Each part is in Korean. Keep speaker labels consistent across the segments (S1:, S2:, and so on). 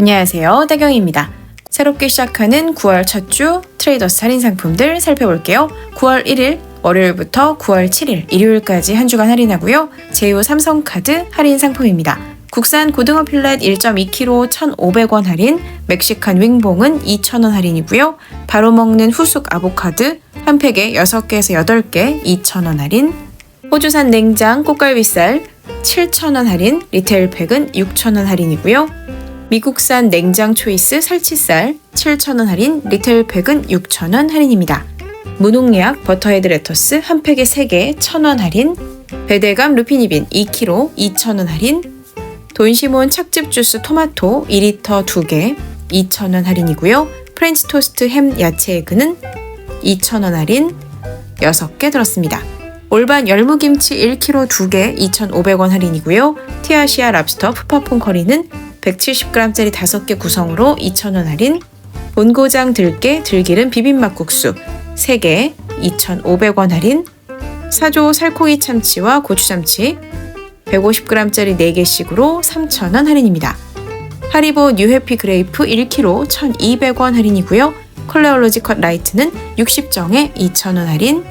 S1: 안녕하세요. 다경입니다. 새롭게 시작하는 9월 첫 주 트레이더스 할인 상품들 살펴볼게요. 9월 1일 월요일부터 9월 7일 일요일까지 한 주간 할인하고요. 제휴 삼성카드 할인 상품입니다. 국산 고등어 필렛 1.2kg 1,500원 할인, 멕시칸 윙봉은 2,000원 할인이고요. 바로 먹는 후숙 아보카드 한 팩에 6개에서 8개 2,000원 할인, 호주산 냉장 꽃갈비살 7,000원 할인, 리테일 팩은 6,000원 할인이고요. 미국산 냉장 초이스 살치살 7,000원 할인, 리테일 팩은 6,000원 할인입니다. 무농약 버터헤드 레터스 한 팩에 3개 1,000원 할인, 배대감 루피니빈 2kg 2,000원 할인, 돈시몬 착즙 주스 토마토 2리터 2개 2,000원 할인이고요. 프렌치 토스트 햄 야채 에그는 2,000원 할인 6개 들었습니다. 올반 열무김치 1kg 2개 2,500원 할인이고요. 티아시아 랍스터 푸파퐁 커리는 170g짜리 5개 구성으로 2,000원 할인, 본고장 들깨 들기름 비빔막국수 3개 2,500원 할인, 사조 살코기 참치와 고추참치 150g짜리 4개씩으로 3,000원 할인입니다. 하리보 뉴해피 그레이프 1kg 1,200원 할인이고요. 컬레올로지 컷 라이트는 60정에 2,000원 할인,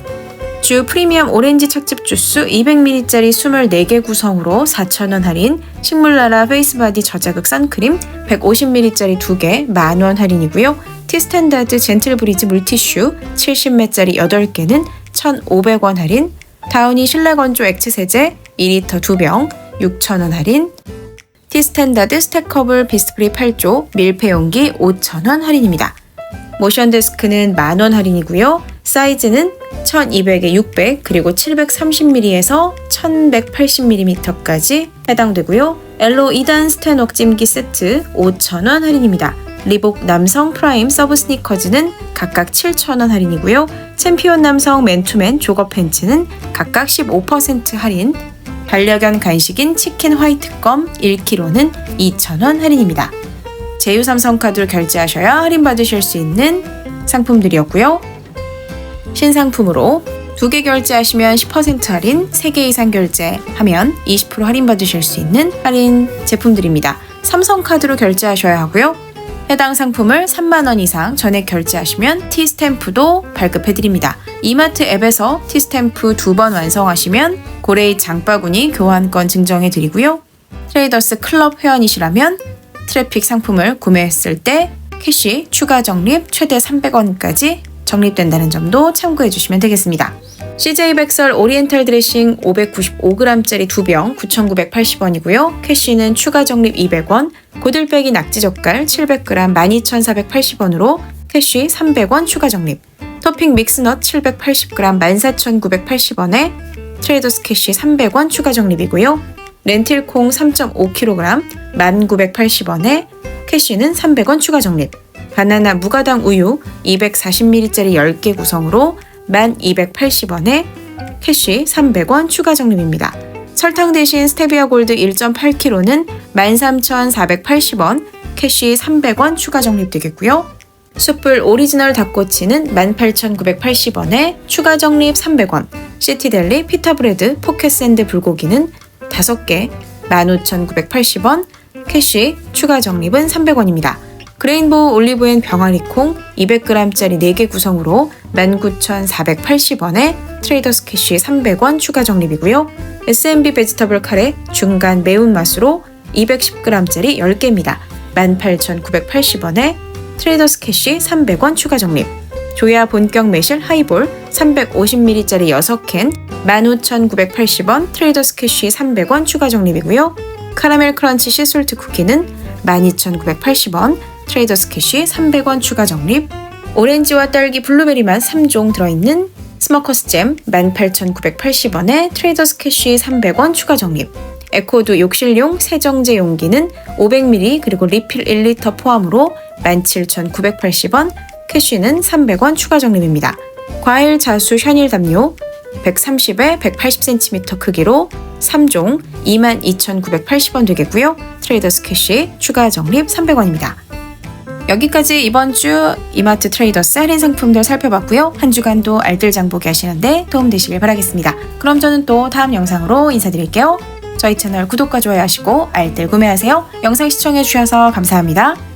S1: 주 프리미엄 오렌지 착즙 주스 200ml짜리 24개 구성으로 4,000원 할인, 식물나라 페이스바디 저자극 선크림 150ml짜리 2개 만원 할인이고요. 티스탠다드 젠틀브리즈 물티슈 70ml짜리 8개는 1,500원 할인, 다우니 실내 건조 액체 세제 2리터 2병 6,000원 할인, 티스탠다드 스테커블 비스프리 8조 밀폐용기 5,000원 할인입니다. 모션 데스크는 만원 할인이고요. 사이즈는 1200에 600 그리고 730mm에서 1180mm까지 해당되고요. 엘로 2단 스테녹 찜기 세트 5,000원 할인입니다. 리복 남성 프라임 서브 스니커즈는 각각 7,000원 할인이고요. 챔피언 남성 맨투맨 조거 팬츠는 각각 15% 할인. 반려견 간식인 치킨 화이트껌 1kg는 2,000원 할인입니다. 제휴 삼성카드로 결제하셔야 할인받으실 수 있는 상품들이었고요. 신상품으로 두 개 결제하시면 10% 할인, 3개 이상 결제하면 20% 할인 받으실 수 있는 할인 제품들입니다. 삼성카드로 결제하셔야 하고요. 해당 상품을 3만원 이상 전액 결제하시면 T스탬프도 발급해드립니다. 이마트 앱에서 T스탬프 두 번 완성하시면 고레이 장바구니 교환권 증정해드리고요. 트레이더스 클럽 회원이시라면 트래픽 상품을 구매했을 때 캐시 추가 적립 최대 300원까지 적립된다는 점도 참고해 주시면 되겠습니다. CJ 백설 오리엔탈 드레싱 595g짜리 2병 9,980원이고요. 캐시는 추가 적립 200원, 고들빼기 낙지 젓갈 700g 12,480원으로 캐시 300원 추가 적립, 토핑 믹스넛 780g 14,980원에 트레이더스 캐시 300원 추가 적립이고요. 렌틸콩 3.5kg 1,980원에 캐시는 300원 추가 적립, 바나나 무가당 우유 240ml짜리 10개 구성으로 1280원에 캐시 300원 추가 적립입니다. 설탕 대신 스테비아 골드 1.8kg는 13,480원, 캐시 300원 추가 적립되겠고요. 숯불 오리지널 닭꼬치는 18,980원에 추가 적립 300원, 시티델리 피타브레드 포켓샌드 불고기는 5개 15,980원, 캐시 추가 적립은 300원입니다. 그레인보우 올리브엔 병아리콩 200g짜리 4개 구성으로 19,480원에 트레이더스 캐시 300원 추가 적립이고요. S&B 베지터블 카레 중간 매운맛으로 210g짜리 10개입니다. 18,980원에 트레이더스 캐시 300원 추가 적립. 조야 본격 매실 하이볼 350ml짜리 6캔 15,980원 트레이더스 캐시 300원 추가 적립이고요. 카라멜 크런치 시솔트 쿠키는 12,980원 트레이더스 캐시 300원 추가 적립, 오렌지와 딸기 블루베리 맛 3종 들어있는 스머커스 잼 18,980원에 트레이더스 캐시 300원 추가 적립, 에코드 욕실용 세정제 용기는 500ml 그리고 리필 1리터 포함으로 17,980원, 캐시는 300원 추가 적립입니다. 과일 자수 현일 담요 130에 180cm 크기로 3종 22,980원 되겠고요. 트레이더스 캐시 추가 적립 300원입니다. 여기까지 이번 주 이마트 트레이더스 할인 상품들 살펴봤고요. 한 주간도 알뜰 장보기 하시는데 도움되시길 바라겠습니다. 그럼 저는 또 다음 영상으로 인사드릴게요. 저희 채널 구독과 좋아요 하시고 알뜰 구매하세요. 영상 시청해주셔서 감사합니다.